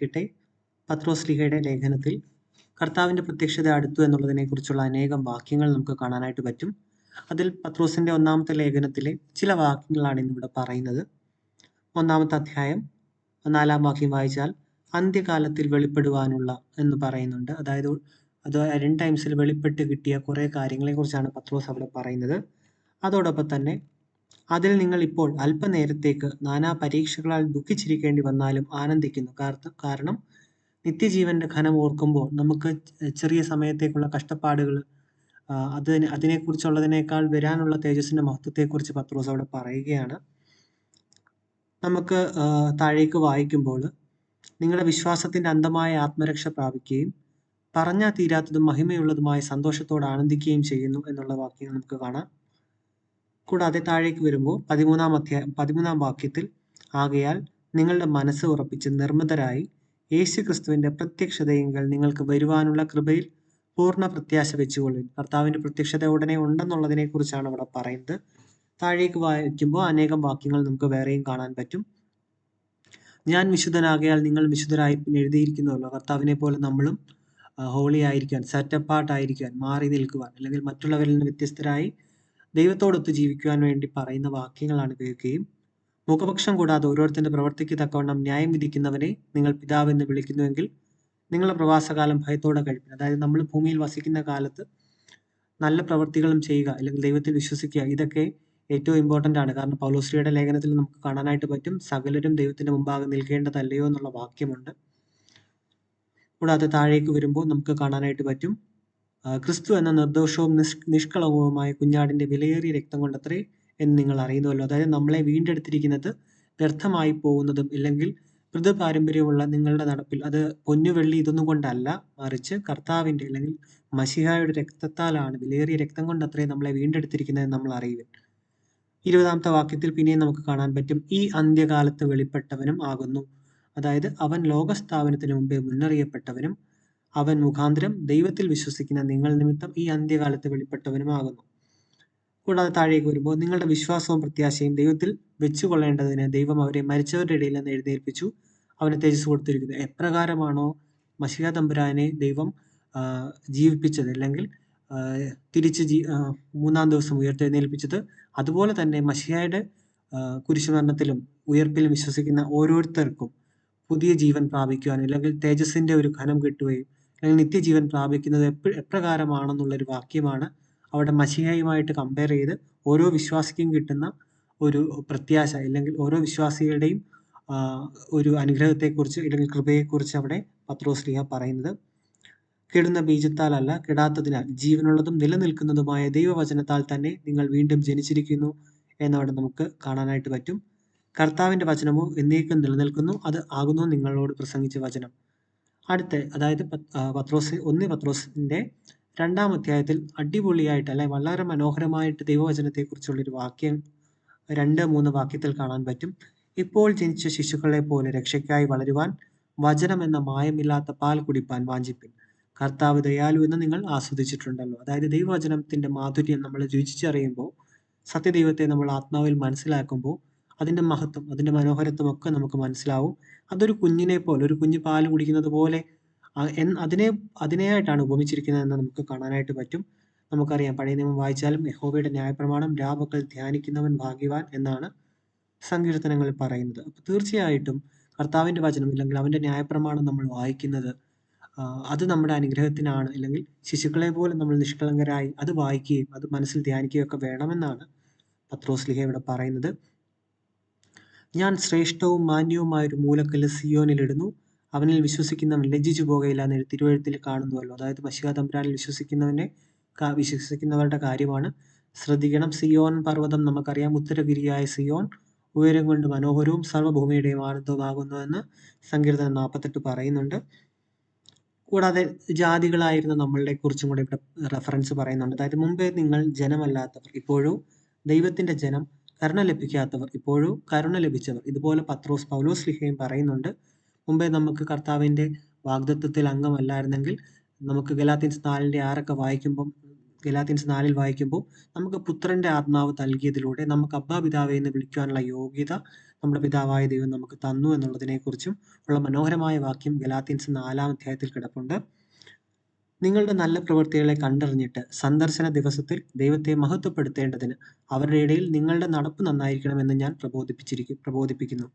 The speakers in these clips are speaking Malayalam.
ഇട്ടെ പത്രോസ് ലേഖനത്തിൽ കർത്താവിന്റെ പ്രത്യക്ഷത അടുത്തു എന്നുള്ളതിനെക്കുറിച്ചുള്ള അനേകം വാക്യങ്ങൾ നമുക്ക് കാണാനായിട്ട് പറ്റും. അതിൽ പത്രോസിന്റെ ഒന്നാമത്തെ ലേഖനത്തിലെ ചില വാക്യങ്ങളാണ് ഇന്നിവിടെ പറയുന്നത്. ഒന്നാമത്തെ അധ്യായം നാലാം വാക്യം വായിച്ചാൽ അന്ത്യകാലത്തിൽ വെളിപ്പെടുവാനുള്ള എന്ന് പറയുന്നുണ്ട്. അതായത് അത് രണ്ട് ടൈംസിൽ വെളിപ്പെട്ട് കിട്ടിയ കുറേ കാര്യങ്ങളെക്കുറിച്ചാണ് പത്രോസ് അവിടെ പറയുന്നത്. അതോടൊപ്പം തന്നെ അതിൽ നിങ്ങൾ ഇപ്പോൾ അല്പനേരത്തേക്ക് നാനാ പരീക്ഷകളാൽ ദുഃഖിച്ചിരിക്കേണ്ടി വന്നാലും ആനന്ദിക്കുന്നു. കാരണം നിത്യജീവന്റെ ഘനം ഓർക്കുമ്പോൾ നമുക്ക് ചെറിയ സമയത്തേക്കുള്ള കഷ്ടപ്പാടുകൾ അതിന് അതിനെക്കുറിച്ചുള്ളതിനേക്കാൾ വരാനുള്ള തേജസ്സിന്റെ മഹത്വത്തെക്കുറിച്ച് പത്രോസ് അവിടെ പറയുകയാണ്. നമുക്ക് താഴേക്ക് വായിക്കുമ്പോൾ നിങ്ങളുടെ വിശ്വാസത്തിന്റെ അന്തമായ ആത്മരക്ഷ പ്രാപിക്കുകയും പറഞ്ഞാൽ തീരാത്തതും മഹിമയുള്ളതുമായ സന്തോഷത്തോടെ ആനന്ദിക്കുകയും ചെയ്യുന്നു എന്നുള്ള വാക്യങ്ങൾ നമുക്ക് കാണാം. കൂടാതെ താഴേക്ക് വരുമ്പോൾ പതിമൂന്നാം അധ്യായം പതിമൂന്നാം വാക്യത്തിൽ ആകയാൽ നിങ്ങളുടെ മനസ്സ് ഉറപ്പിച്ച് നിർമ്മിതരായി യേശു ക്രിസ്തുവിന്റെ പ്രത്യക്ഷതയെങ്കിൽ നിങ്ങൾക്ക് വരുവാനുള്ള കൃപയിൽ പൂർണ പ്രത്യാശ വെച്ചുകൊള്ളി കർത്താവിന്റെ പ്രത്യക്ഷത ഉടനെ ഉണ്ടെന്നുള്ളതിനെ കുറിച്ചാണ് അവിടെ പറയുന്നത്. താഴേക്ക് വായിക്കുമ്പോൾ അനേകം വാക്യങ്ങൾ നമുക്ക് വേറെയും കാണാൻ പറ്റും. ഞാൻ വിശുദ്ധനാകയാൽ നിങ്ങൾ വിശുദ്ധരായി എഴുതിയിരിക്കുന്നുവല്ലോ കർത്താവിനെ പോലെ നമ്മളും ഹോളി ആയിരിക്കാൻ സെറ്റപ്പാട്ടായിരിക്കാൻ മാറി നിൽക്കുവാൻ അല്ലെങ്കിൽ മറ്റുള്ളവരിൽ നിന്ന് വ്യത്യസ്തരായി ദൈവത്തോടൊത്ത് ജീവിക്കുവാൻ വേണ്ടി പറയുന്ന വാക്യങ്ങളാണ് ഉപയോഗിക്കുകയും മുഖപക്ഷം കൂടാതെ ഓരോരുത്തരുടെ പ്രവർത്തിക്ക് തക്കവണ്ണം ന്യായം വിധിക്കുന്നവനെ നിങ്ങൾ പിതാവെന്ന് വിളിക്കുന്നുവെങ്കിൽ നിങ്ങളുടെ പ്രവാസകാലം ഭയത്തോടെ കഴിപ്പിന് അതായത് നമ്മൾ ഭൂമിയിൽ വസിക്കുന്ന കാലത്ത് നല്ല പ്രവർത്തികളും ചെയ്യുക അല്ലെങ്കിൽ ദൈവത്തിൽ വിശ്വസിക്കുക ഇതൊക്കെ ഏറ്റവും ഇമ്പോർട്ടന്റ് ആണ്. കാരണം പൗലോശ്രീയുടെ ലേഖനത്തിൽ നമുക്ക് കാണാനായിട്ട് പറ്റും സകലരും ദൈവത്തിന്റെ മുമ്പാകെ നിൽക്കേണ്ടതല്ലയോ എന്നുള്ള വാക്യമുണ്ട്. കൂടാതെ താഴേക്ക് വരുമ്പോൾ നമുക്ക് കാണാനായിട്ട് പറ്റും ക്രിസ്തു എന്ന നിർദോഷവും നിഷ് നിഷ്കളങ്കവുമായ കുഞ്ഞാടിന്റെ വിലയേറിയ രക്തം കൊണ്ടത്രേ എന്ന് നിങ്ങൾ അറിയുന്നുവല്ലോ. അതായത് നമ്മളെ വീണ്ടെടുത്തിരിക്കുന്നത് വ്യർത്ഥമായി പോകുന്നതും ഇല്ലെങ്കിൽ പാരമ്പര്യമുള്ള നിങ്ങളുടെ നടപ്പിൽ അത് പൊന്നുവെള്ളി ഇതൊന്നും കൊണ്ടല്ല മറിച്ച് കർത്താവിന്റെ അല്ലെങ്കിൽ മഷിഹായുടെ രക്തത്താലാണ് വിലയേറിയ രക്തം കൊണ്ട് നമ്മളെ വീണ്ടെടുത്തിരിക്കുന്നത് നമ്മൾ അറിയുവൻ. ഇരുപതാമത്തെ വാക്യത്തിൽ പിന്നെയും നമുക്ക് കാണാൻ പറ്റും ഈ അന്ത്യകാലത്ത് വെളിപ്പെട്ടവനും ആകുന്നു. അതായത് അവൻ ലോകസ്ഥാപനത്തിന് മുമ്പേ മുന്നറിയപ്പെട്ടവനും അവൻ മുഖാന്തരം ദൈവത്തിൽ വിശ്വസിക്കുന്ന നിങ്ങൾ നിമിത്തം ഈ അന്ത്യകാലത്ത് വെളിപ്പെട്ടവനുമാകുന്നു. കൂടാതെ താഴേക്ക് വരുമ്പോൾ നിങ്ങളുടെ വിശ്വാസവും പ്രത്യാശയും ദൈവത്തിൽ വെച്ചുകൊള്ളേണ്ടതിന് ദൈവം അവരെ മരിച്ചവരുടെ ഇടയിൽ നിന്ന് എഴുന്നേൽപ്പിച്ചു. അവന് തേജസ് കൊടുത്തിരിക്കുന്നു. എപ്രകാരമാണോ മഷിക തമ്പുരാനെ ദൈവം ജീവിപ്പിച്ചത്? അല്ലെങ്കിൽ തിരിച്ച് ജീ മൂന്നാം ദിവസം ഉയർത്തെഴുന്നേൽപ്പിച്ചത്? അതുപോലെ തന്നെ മഷിയായുടെ കുരിശുമരണത്തിലും ഉയർപ്പിലും വിശ്വസിക്കുന്ന ഓരോരുത്തർക്കും പുതിയ ജീവൻ പ്രാപിക്കുവാൻ അല്ലെങ്കിൽ തേജസ്സിന്റെ ഒരു ഘനം കിട്ടുകയും അല്ലെങ്കിൽ നിത്യജീവൻ പ്രാപിക്കുന്നത് എപ്പ എപ്രകാരമാണെന്നുള്ളൊരു വാക്യമാണ് അവിടെ മഷിഹയുമായിട്ട് കമ്പയർ ചെയ്ത് ഓരോ വിശ്വാസിക്കും കിട്ടുന്ന ഒരു പ്രത്യാശ അല്ലെങ്കിൽ ഓരോ വിശ്വാസികളുടെയും ഒരു അനുഗ്രഹത്തെക്കുറിച്ച് അല്ലെങ്കിൽ കൃപയെക്കുറിച്ച് അവിടെ പത്രോസ്ലിഹ പറയുന്നത്. കെടുന്ന ബീജത്താലല്ല കെടാത്തതിനാൽ ജീവനുള്ളതും നിലനിൽക്കുന്നതുമായ ദൈവവചനത്താൽ തന്നെ നിങ്ങൾ വീണ്ടും ജനിച്ചിരിക്കുന്നു എന്നവിടെ നമുക്ക് കാണാനായിട്ട് പറ്റും. കർത്താവിന്റെ വചനമോ എന്നേക്കും നിലനിൽക്കുന്നു അത് ആകുന്നു നിങ്ങളോട് പ്രസംഗിച്ച വചനം. അടുത്ത അതായത് പത്രോസ് ഒന്ന് പത്രോസിന്റെ രണ്ടാം അധ്യായത്തിൽ അടിപൊളിയായിട്ട് അല്ലെ വളരെ മനോഹരമായിട്ട് ദൈവവചനത്തെക്കുറിച്ചുള്ളൊരു വാക്യം രണ്ട് മൂന്ന് വാക്യത്തിൽ കാണാൻ പറ്റും. ഇപ്പോൾ ജനിച്ച ശിശുക്കളെ പോലെ രക്ഷയ്ക്കായി വളരുവാൻ വചനം എന്ന മായമില്ലാത്ത പാൽ കുടിപ്പാൻ വാഞ്ചിപ്പിൻ. കർത്താവ് ദയാലു എന്ന് നിങ്ങൾ ആസ്വദിച്ചിട്ടുണ്ടല്ലോ. അതായത് ദൈവവചനത്തിന്റെ മാധുര്യം നമ്മൾ രുചിച്ചറിയുമ്പോൾ സത്യദൈവത്തെ നമ്മൾ ആത്മാവിൽ മനസ്സിലാക്കുമ്പോൾ അതിന്റെ മഹത്വം അതിന്റെ മനോഹരത്വം ഒക്കെ നമുക്ക് മനസ്സിലാവും. അതൊരു കുഞ്ഞിനെ പോലെ ഒരു കുഞ്ഞ് പാൽ കുടിക്കുന്നത് പോലെ അതിനെ അതിനെയായിട്ടാണ് ഉപമിച്ചിരിക്കുന്നത് എന്ന് നമുക്ക് കാണാനായിട്ട് പറ്റും. നമുക്കറിയാം പഴയ നിയമം വായിച്ചാലും യഹോവയുടെ ന്യായപ്രമാണം രാപകൽ ധ്യാനിക്കുന്നവൻ ഭാഗ്യവാൻ എന്നാണ് സങ്കീർത്തനങ്ങളിൽ പറയുന്നത്. അപ്പോൾ തീർച്ചയായിട്ടും കർത്താവിന്റെ വചനം അല്ലെങ്കിൽ അവന്റെ ന്യായപ്രമാണം നമ്മൾ വായിക്കുന്നത് അത് നമ്മുടെ അനുഗ്രഹത്തിനാണ്. അല്ലെങ്കിൽ ശിശുക്കളെ പോലെ നമ്മൾ നിഷ്കളങ്കരായി അത് വായിക്കുകയും അത് മനസ്സിൽ ധ്യാനിക്കുകയും ഒക്കെ വേണമെന്നാണ് പത്രോസ്ലിഹ ഇവിടെ പറയുന്നത്. ഞാൻ ശ്രേഷ്ഠവും മാന്യവുമായ ഒരു മൂലക്കല്ല് സിയോനിലിടുന്നു അവനിൽ വിശ്വസിക്കുന്നവൻ ലജ്ജിച്ചു പോകയില്ല എന്ന് തിരുവഴുത്തിൽ കാണുന്നുവല്ലോ. അതായത് മഷിക തമ്പുരാനിൽ വിശ്വസിക്കുന്നവനെ വിശ്വസിക്കുന്നവരുടെ കാര്യമാണ്. ശ്രദ്ധിക്കണം സിയോൻ പർവതം നമുക്കറിയാം. ഉത്തരഗിരിയായ സിയോൻ ഉയരം കൊണ്ട് മനോഹരവും സർവഭൂമിയുടെയും ആനന്ദവുമാകുന്നുവെന്ന് സങ്കീർത്തനം നാൽപ്പത്തെട്ട് പറയുന്നുണ്ട്. കൂടാതെ ജാതികളായിരുന്ന നമ്മളുടെ കുറിച്ചും കൂടെ ഇവിടെ റെഫറൻസ് പറയുന്നുണ്ട്. അതായത് മുമ്പേ നിങ്ങൾ ജനമല്ലാത്തവർ ഇപ്പോഴും ദൈവത്തിന്റെ ജനം കരുണ ലഭിക്കാത്തവർ ഇപ്പോഴും കരുണ ലഭിച്ചവർ. ഇതുപോലെ പത്രോസ് പൗലോസ് ലിഹയും പറയുന്നുണ്ട്. മുമ്പേ നമുക്ക് കർത്താവിന്റെ വാഗ്ദത്വത്തിൽ അംഗമല്ലായിരുന്നെങ്കിൽ നമുക്ക് ഗലാത്തിൻസ് നാലിന്റെ ആറൊക്കെ വായിക്കുമ്പം ഗലാത്തിൻസ് നാലിൽ വായിക്കുമ്പോൾ നമുക്ക് പുത്രന്റെ ആത്മാവ് നൽകിയതിലൂടെ നമുക്ക് അബ്ബാ പിതാവെ എന്ന് വിളിക്കുവാനുള്ള യോഗ്യത നമ്മുടെ പിതാവായ ദൈവം നമുക്ക് തന്നു എന്നുള്ളതിനെക്കുറിച്ചും ഉള്ള മനോഹരമായ വാക്യം ഗലാത്തിൻസ് നാലാം അധ്യായത്തിൽ കിടപ്പുണ്ട്. നിങ്ങളുടെ നല്ല പ്രവൃത്തികളെ കണ്ടറിഞ്ഞിട്ട് സന്ദർശന ദിവസത്തിൽ ദൈവത്തെ മഹത്വപ്പെടുത്തേണ്ടതിന് അവരുടെ ഇടയിൽ നിങ്ങളുടെ നടപ്പ് നന്നായിരിക്കണമെന്ന് ഞാൻ പ്രബോധിപ്പിച്ചിരിക്കും പ്രബോധിപ്പിക്കുന്നു.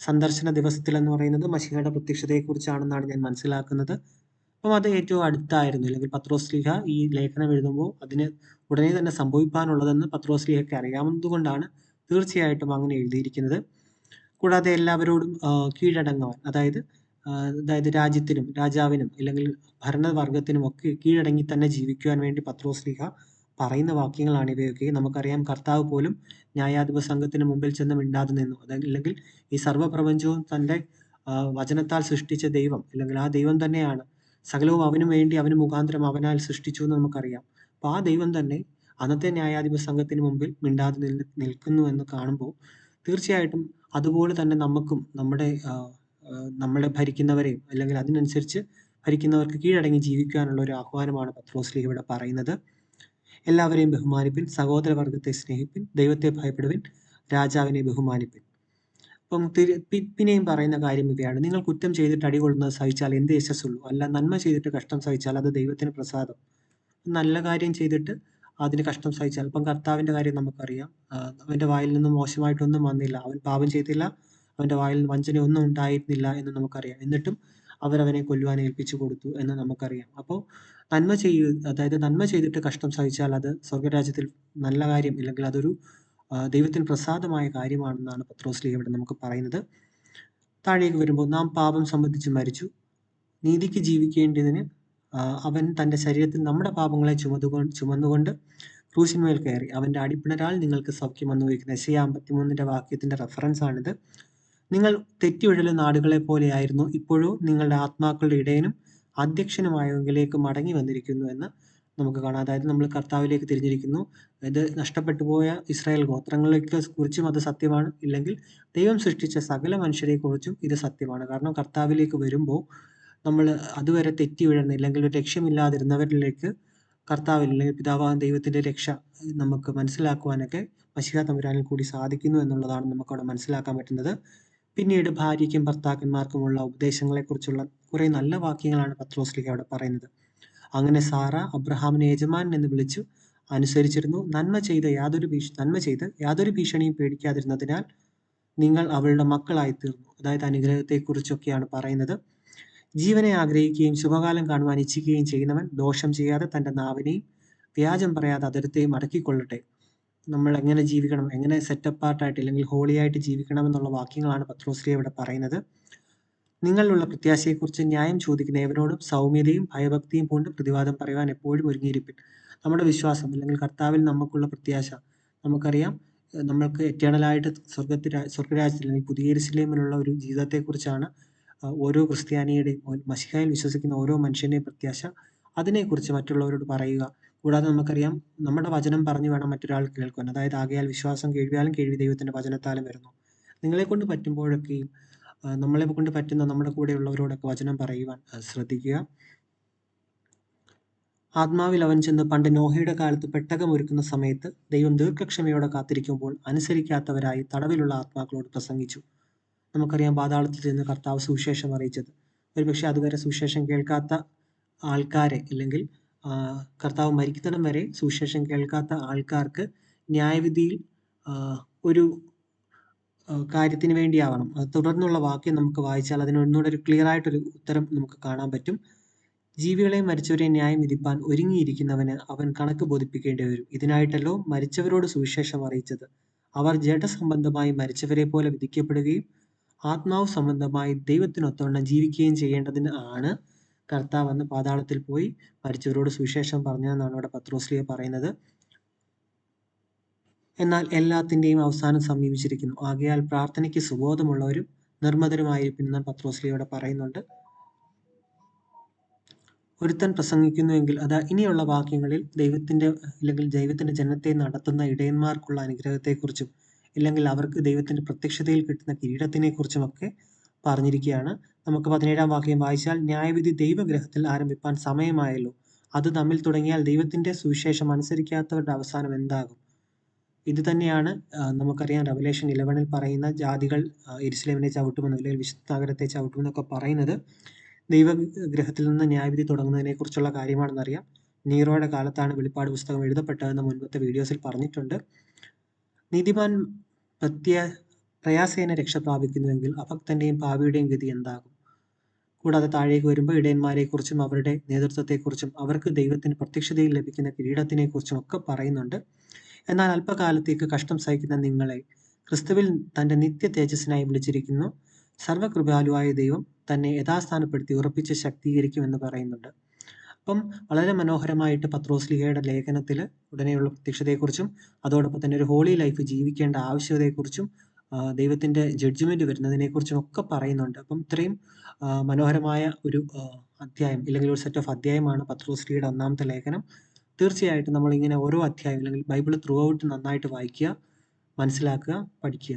സന്ദർശന ദിവസത്തിൽ എന്ന് പറയുന്നത് മഷിഹയുടെ പ്രത്യക്ഷതയെക്കുറിച്ചാണെന്നാണ് ഞാൻ മനസ്സിലാക്കുന്നത്. അപ്പം അത് ഏറ്റവും അടുത്തായിരുന്നു. അല്ലെങ്കിൽ പത്രോസ്ലിഹ ഈ ലേഖനം എഴുതുമ്പോൾ അതിന് ഉടനെ തന്നെ സംഭവിക്കാനുള്ളതെന്ന് പത്രോസ്ലിഹയ്ക്ക് അറിയാവുന്നതുകൊണ്ടാണ് തീർച്ചയായിട്ടും അങ്ങനെ എഴുതിയിരിക്കുന്നത്. കൂടാതെ എല്ലാവരോടും കീഴടങ്ങുവാൻ. അതായത് അതായത് രാജ്യത്തിനും രാജാവിനും അല്ലെങ്കിൽ ഭരണവർഗത്തിനും ഒക്കെ കീഴടങ്ങി തന്നെ ജീവിക്കുവാൻ വേണ്ടി പത്രോസ്ലിഹ പറയുന്ന വാക്യങ്ങളാണ് ഇവയൊക്കെ. നമുക്കറിയാം കർത്താവ് പോലും ന്യായാധിപ സംഘത്തിന് മുമ്പിൽ ചെന്ന് മിണ്ടാതെ നിന്നു. അല്ലെങ്കിൽ ഈ സർവപ്രപഞ്ചവും തന്റെ വചനത്താൽ സൃഷ്ടിച്ച ദൈവം അല്ലെങ്കിൽ ആ ദൈവം തന്നെയാണ്. സകലവും അവനു വേണ്ടി അവന് മുഖാന്തരം അവനാൽ സൃഷ്ടിച്ചു എന്ന് നമുക്കറിയാം. അപ്പോൾ ആ ദൈവം തന്നെ അന്നത്തെ ന്യായാധിപ സംഘത്തിന് മുമ്പിൽ മിണ്ടാതെ നിൽ നിൽക്കുന്നു എന്ന് കാണുമ്പോൾ തീർച്ചയായിട്ടും അതുപോലെ തന്നെ നമുക്കും നമ്മുടെ നമ്മളെ ഭരിക്കുന്നവരെയും അല്ലെങ്കിൽ അതിനനുസരിച്ച് ഭരിക്കുന്നവർക്ക് കീഴടങ്ങി ജീവിക്കാനുള്ള ഒരു ആഹ്വാനമാണ് പത്രോസ്ലി ഇവിടെ പറയുന്നത്. എല്ലാവരെയും ബഹുമാനിപ്പിൻ സഹോദരവർഗത്തെ സ്നേഹിപ്പിൻ ദൈവത്തെ ഭയപ്പെടുവിൻ രാജാവിനെ ബഹുമാനിപ്പിൻ. അപ്പം പിന്നെയും പറയുന്ന കാര്യം ഇവയാണ്. നിങ്ങൾ കുറ്റം ചെയ്തിട്ട് അടികൊള്ളുന്നത് സഹിച്ചാൽ എന്ത് യശസ്സുള്ളൂ? അല്ല നന്മ ചെയ്തിട്ട് കഷ്ടം സഹിച്ചാൽ അത് ദൈവത്തിന് പ്രസാദം. നല്ല കാര്യം ചെയ്തിട്ട് അതിന് കഷ്ടം സഹിച്ചാൽ ഇപ്പം കർത്താവിന്റെ കാര്യം നമുക്കറിയാം. അവന്റെ വായിൽ നിന്നും മോശമായിട്ടൊന്നും വന്നില്ല. അവൻ പാപം ചെയ്തില്ല. അവന്റെ വായിൽ വഞ്ചനയൊന്നും ഉണ്ടായിരുന്നില്ല എന്ന് നമുക്കറിയാം. എന്നിട്ടും അവരവനെ കൊല്ലുവാൻ ഏൽപ്പിച്ചു കൊടുത്തു എന്ന് നമുക്കറിയാം. അപ്പോൾ നന്മ ചെയ്യ അതായത് നന്മ ചെയ്തിട്ട് കഷ്ടം സഹിച്ചാൽ അത് സ്വർഗരാജ്യത്തിൽ നല്ല കാര്യം ഇല്ലെങ്കിൽ അതൊരു ദൈവത്തിന് പ്രസാദമായ കാര്യമാണെന്നാണ് പത്രോസ്ലി ഇവിടെ നമുക്ക് പറയുന്നത്. താഴേക്ക് വരുമ്പോൾ നാം പാപം സംബന്ധിച്ച് മരിച്ചു. നീതിക്ക് ജീവിക്കേണ്ടതിന് അവൻ തന്റെ ശരീരത്തിൽ നമ്മുടെ പാപങ്ങളെ ചുമതുകൊണ്ട് ചുമന്നുകൊണ്ട് ക്രൂശിന്മേൽ കയറി. അവന്റെ അടിപ്പിണരാൽ നിങ്ങൾക്ക് സൗഖ്യം വന്നു വയ്ക്കുന്നത് എസ് അമ്പത്തിമൂന്നിന്റെ വാക്യത്തിന്റെ റെഫറൻസ് ആണിത്. നിങ്ങൾ തെറ്റിയൊഴലും നാടുകളെ പോലെയായിരുന്നു ഇപ്പോഴോ നിങ്ങളുടെ ആത്മാക്കളുടെ ഇടയനും അധ്യക്ഷനുമായവങ്കിലേക്ക് മടങ്ങി വന്നിരിക്കുന്നു എന്ന് നമുക്ക് കാണാം. അതായത് നമ്മൾ കർത്താവിലേക്ക് തിരിഞ്ഞിരിക്കുന്നു. ഇത് നഷ്ടപ്പെട്ടു പോയ ഇസ്രായേൽ ഗോത്രങ്ങളെ കുറിച്ചും അത് സത്യമാണ്. ഇല്ലെങ്കിൽ ദൈവം സൃഷ്ടിച്ച സകല മനുഷ്യരെക്കുറിച്ചും ഇത് സത്യമാണ്. കാരണം കർത്താവിലേക്ക് വരുമ്പോൾ നമ്മൾ അതുവരെ തെറ്റി വീഴുന്ന ഇല്ലെങ്കിൽ ഒരു ലക്ഷ്യമില്ലാതിരുന്നവരിലേക്ക് കർത്താവിൽ അല്ലെങ്കിൽ പിതാവാൻ ദൈവത്തിന്റെ രക്ഷ നമുക്ക് മനസ്സിലാക്കുവാനൊക്കെ മഷിഹ തമ്പുരാനിൽ കൂടി സാധിക്കുന്നു എന്നുള്ളതാണ് നമുക്കവിടെ മനസ്സിലാക്കാൻ പറ്റുന്നത്. പിന്നീട് ഭാര്യയ്ക്കും ഭർത്താക്കന്മാർക്കുമുള്ള ഉപദേശങ്ങളെക്കുറിച്ചുള്ള കുറെ നല്ല വാക്യങ്ങളാണ് പത്രോസ്ലിക്ക അവിടെ പറയുന്നത്. അങ്ങനെ സാറ അബ്രഹാമിനെ യജമാനൻ എന്ന് വിളിച്ചു. അനുസരിച്ചിരുന്നു. നന്മ ചെയ്ത യാതൊരു ഭീഷ നന്മ ചെയ്ത് യാതൊരു ഭീഷണിയും പേടിക്കാതിരുന്നതിനാൽ നിങ്ങൾ അവളുടെ മക്കളായി തീർന്നു. അതായത് അനുഗ്രഹത്തെക്കുറിച്ചൊക്കെയാണ് പറയുന്നത്. ജീവനെ ആഗ്രഹിക്കുകയും ശുഭകാലം കാണുവാൻ ഇച്ഛിക്കുകയും ചെയ്യുന്നവൻ ദോഷം ചെയ്യാതെ തന്റെ നാവിനെയും വ്യാജം പറയാതെ അതിർത്തേയും അടക്കിക്കൊള്ളട്ടെ. നമ്മൾ എങ്ങനെ ജീവിക്കണം എങ്ങനെ സെറ്റപ്പ് ആർട്ടായിട്ട് അല്ലെങ്കിൽ ഹോളി ആയിട്ട് ജീവിക്കണം എന്നുള്ള വാക്യങ്ങളാണ് പത്രോശ്രീ ഇവിടെ പറയുന്നത്. നിങ്ങളിലുള്ള പ്രത്യാശയെക്കുറിച്ച് ന്യായം ചോദിക്കുന്ന ഏവനോടും സൗമ്യതയും ഭയഭക്തിയും കൊണ്ട് പ്രതിവാദം പറയുവാൻ എപ്പോഴും ഒരുങ്ങിയിരിപ്പിൻ. നമ്മുടെ വിശ്വാസം അല്ലെങ്കിൽ കർത്താവിൽ നമുക്കുള്ള പ്രത്യാശ നമുക്കറിയാം. നമ്മൾക്ക് എറ്റേണലായിട്ട് സ്വർഗത്തിൽ സ്വർഗരാജ്യത്തിൽ അല്ലെങ്കിൽ പുതിയ യെരൂശലേമിലുള്ള ഒരു ജീവിതത്തെക്കുറിച്ചാണ് ഓരോ ക്രിസ്ത്യാനിയുടെയും മഷിഹായിൽ വിശ്വസിക്കുന്ന ഓരോ മനുഷ്യന്റെയും പ്രത്യാശ. അതിനെക്കുറിച്ച് മറ്റുള്ളവരോട് പറയുക. കൂടാതെ നമുക്കറിയാം നമ്മുടെ വചനം പറഞ്ഞു വേണം മറ്റൊരാൾ കേൾക്കുവാൻ. അതായത് ആകയാൽ വിശ്വാസം കേൾവിയാലും കേൾവി ദൈവത്തിന്റെ വചനത്താലും വരുന്നു. നിങ്ങളെ കൊണ്ട് പറ്റുമ്പോഴൊക്കെയും നമ്മളെ കൊണ്ട് പറ്റുന്ന നമ്മുടെ കൂടെയുള്ളവരോടൊക്കെ വചനം പറയുവാൻ ശ്രദ്ധിക്കുക. ആത്മാവിൽ അവൻ ചെന്ന് പണ്ട് നോഹയുടെ കാലത്ത് പെട്ടകം ഒരുക്കുന്ന സമയത്ത് ദൈവം ദീർഘക്ഷമയോടെ കാത്തിരിക്കുമ്പോൾ അനുസരിക്കാത്തവരായി തടവിലുള്ള ആത്മാക്കളോട് പ്രസംഗിച്ചു. നമുക്കറിയാം പാതാളത്തിൽ ചെന്ന് കർത്താവ് സുവിശേഷം അറിയിച്ചത്. ഒരുപക്ഷെ അതുവരെ സുവിശേഷം കേൾക്കാത്ത ആൾക്കാരെ അല്ലെങ്കിൽ കർത്താവ് മരിക്കണം വരെ സുവിശേഷം കേൾക്കാത്ത ആൾക്കാർക്ക് ന്യായവിധിയിൽ ഒരു കാര്യത്തിന് വേണ്ടിയാവണം. അത് തുടർന്നുള്ള വാക്യം നമുക്ക് വായിച്ചാൽ അതിന് ഒന്നുകൂടെ ഒരു ക്ലിയർ ആയിട്ടൊരു ഉത്തരം നമുക്ക് കാണാൻ പറ്റും. ജീവികളെ മരിച്ചവരെ ന്യായം വിധിപ്പാൻ ഒരുങ്ങിയിരിക്കുന്നവന് അവൻ കണക്ക് ബോധിപ്പിക്കേണ്ടി വരും. ഇതിനായിട്ടല്ലോ മരിച്ചവരോട് സുവിശേഷം അറിയിച്ചത്. അവർ ജഡസംബന്ധമായി മരിച്ചവരെ പോലെ വിധിക്കപ്പെടുകയും ആത്മാവ് സംബന്ധമായി ദൈവത്തിനൊത്തവണ്ണം ജീവിക്കുകയും ചെയ്യേണ്ടതിന് ആണ് കർത്താവ് അന്ന് പാതാളത്തിൽ പോയി മരിച്ചവരോട് സുവിശേഷം പറഞ്ഞതെന്നാണ് ഇവിടെ പത്രോസ്ലിയ പറയുന്നത്. എന്നാൽ എല്ലാത്തിന്റെയും അവസാനം സമീപിച്ചിരിക്കുന്നു. ആകയാൽ പ്രാർത്ഥനയ്ക്ക് സുബോധമുള്ളവരും നിർമ്മതരുമായിരിക്കുന്ന പത്രോസ്ലിയോടെ പറയുന്നുണ്ട്. ഒരുത്തൻ പ്രസംഗിക്കുന്നുവെങ്കിൽ അത് ഇനിയുള്ള വാക്യങ്ങളിൽ ദൈവത്തിന്റെ അല്ലെങ്കിൽ ദൈവത്തിന്റെ ജനത്തെ നടത്തുന്ന ഇടയന്മാർക്കുള്ള അനുഗ്രഹത്തെക്കുറിച്ചും അല്ലെങ്കിൽ അവർക്ക് ദൈവത്തിന്റെ പ്രത്യക്ഷതയിൽ കിട്ടുന്ന കിരീടത്തിനെക്കുറിച്ചുമൊക്കെ പറഞ്ഞിരിക്കുകയാണ്. നമുക്ക് പതിനേഴാം വാക്യം വായിച്ചാൽ ന്യായവിധി ദൈവഗ്രഹത്തിൽ ആരംഭിപ്പാൻ സമയമായല്ലോ. അത് തമ്മിൽ തുടങ്ങിയാൽ ദൈവത്തിന്റെ സുവിശേഷം അനുസരിക്കാത്തവരുടെ അവസാനം എന്താകും? ഇത് തന്നെയാണ് നമുക്കറിയാം റവലേഷൻ ഇലവനിൽ പറയുന്ന ജാതികൾ ആ, യെരൂശലേമിനെ ചവിട്ടുമെന്ന് അല്ലെങ്കിൽ വിശുദ്ധ നഗരത്തെ ചവിട്ടുമെന്നൊക്കെ പറയുന്നത് ദൈവഗ്രഹത്തിൽ നിന്ന് ന്യായവിധി തുടങ്ങുന്നതിനെക്കുറിച്ചുള്ള കാര്യമാണെന്നറിയാം. നീറോയുടെ കാലത്താണ് വെളിപ്പാട് പുസ്തകം എഴുതപ്പെട്ടതെന്ന് മുൻപത്തെ വീഡിയോസിൽ പറഞ്ഞിട്ടുണ്ട്. നീതിമാൻ പ്രത്യ പ്രയാസേന രക്ഷ പ്രാപിക്കുന്നുവെങ്കിൽ അഭക്തന്റെയും പാപിയുടെയും ഗതി എന്താകും? കൂടാതെ താഴേക്ക് വരുമ്പോൾ ഇടയന്മാരെക്കുറിച്ചും അവരുടെ നേതൃത്വത്തെക്കുറിച്ചും അവർക്ക് ദൈവത്തിന് പ്രത്യക്ഷതയിൽ ലഭിക്കുന്ന കിരീടത്തിനെക്കുറിച്ചും ഒക്കെ പറയുന്നുണ്ട്. എന്നാൽ അല്പകാലത്തേക്ക് കഷ്ടം സഹിക്കുന്ന നിങ്ങളെ ക്രിസ്തുവിൽ തന്റെ നിത്യ തേജസ്സിനായി വിളിച്ചിരിക്കുന്നു. സർവകൃപാലുവായ ദൈവം തന്നെ യഥാസ്ഥാനപ്പെടുത്തി ഉറപ്പിച്ച് ശക്തീകരിക്കുമെന്ന് പറയുന്നുണ്ട്. അപ്പം വളരെ മനോഹരമായിട്ട് പത്രോസ്ലിഹയുടെ ലേഖനത്തിൽ ഉടനെയുള്ള പ്രത്യക്ഷതയെക്കുറിച്ചും അതോടൊപ്പം തന്നെ ഒരു ഹോളി ലൈഫ് ജീവിക്കേണ്ട ആവശ്യകതയെക്കുറിച്ചും ആ, ദൈവത്തിന്റെ ജഡ്ജ്മെന്റ് വരുന്നതിനെക്കുറിച്ചും ഒക്കെ പറയുന്നുണ്ട്. അപ്പം ഇത്രയും മനോഹരമായ ഒരു അധ്യായം ഇല്ലെങ്കിൽ ഒരു സെറ്റ് ഓഫ് അധ്യായമാണ് പത്രോസ്ലിയുടെ ഒന്നാമത്തെ ലേഖനം. തീർച്ചയായിട്ടും നമ്മൾ ഇങ്ങനെ ഓരോ അധ്യായം അല്ലെങ്കിൽ ബൈബിൾ ത്രൂ ഔട്ട് നന്നായിട്ട് വായിക്കുക മനസ്സിലാക്കുക പഠിക്കുക.